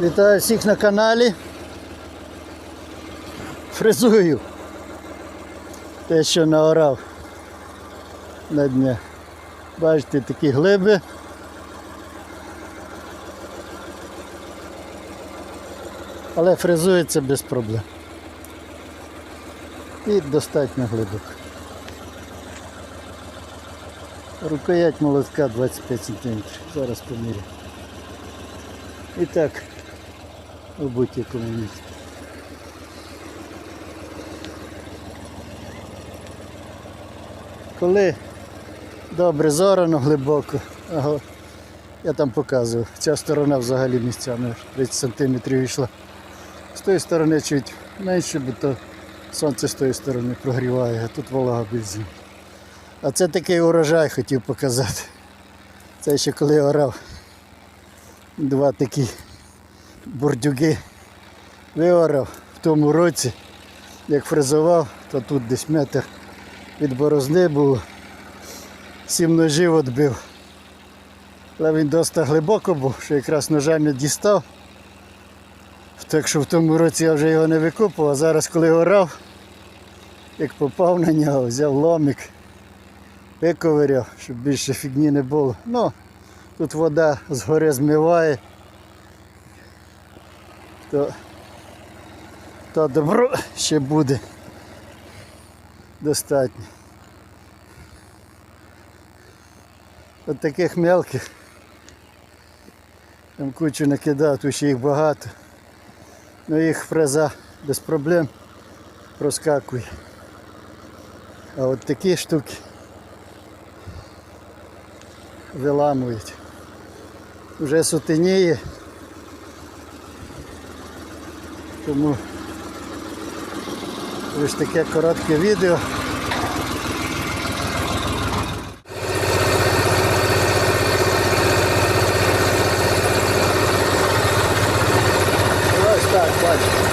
Вітаю всіх на каналі. Фрезую. Те, що наорав на дня. Бачите, такі глиби. Але фрезується без проблем. І достатньо глибоко. Рукоять молотка 25 см. Зараз поміряю. І так, у будь-якому місці. Коли добре зорано глибоко, я там показував, ця сторона взагалі місцями 30 см йшла. З тої сторони чуть менше, бо то сонце з тої сторони прогріває, а тут волога бензин. А це такий урожай хотів показати. Це ще коли орав. Два такі бордюги виорав в тому році, як фрезував, то тут десь метр від борозни був, сім ножів відбив. Але він досить глибоко був, що якраз ножа не дістав. Так що в тому році я вже його не викупував, а зараз коли орав, як попав на нього, взяв ломик, виковиряв, щоб більше фігні не було. Ну, тут вода згори змиває. То, то добро ще буде достатньо. От таких мелких. Там кучу накидав, тут ще їх багато. Ну їх фреза без проблем проскакує. А от такі штуки виламують. Вже сутеніє. Тому ось таке коротке відео. Ось так, бачите.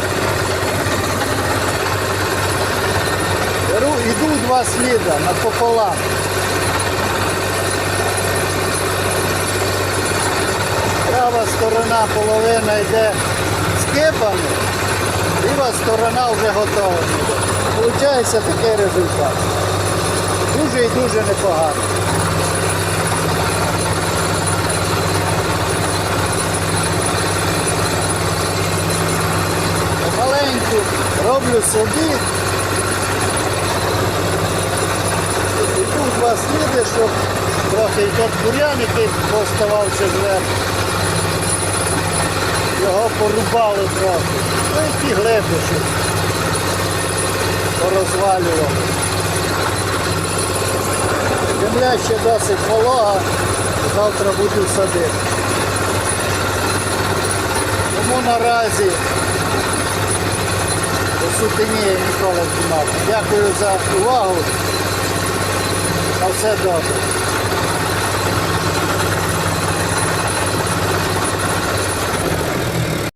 Іду два сліда напополам. Права сторона половина йде з кипами, ліва сторона вже готова. Получається такий результат. Дуже і дуже непогано. Маленьку роблю собі. І тут два сліди, щоб трохи і тот бурян, який поставав ще зверху. Його порубали трохи. Ну і ті глиби, щоб порозвалював. Земля ще досить волога, завтра буду садити. Тому наразі сутеніє ніколи знімати. Дякую за увагу. На все добре.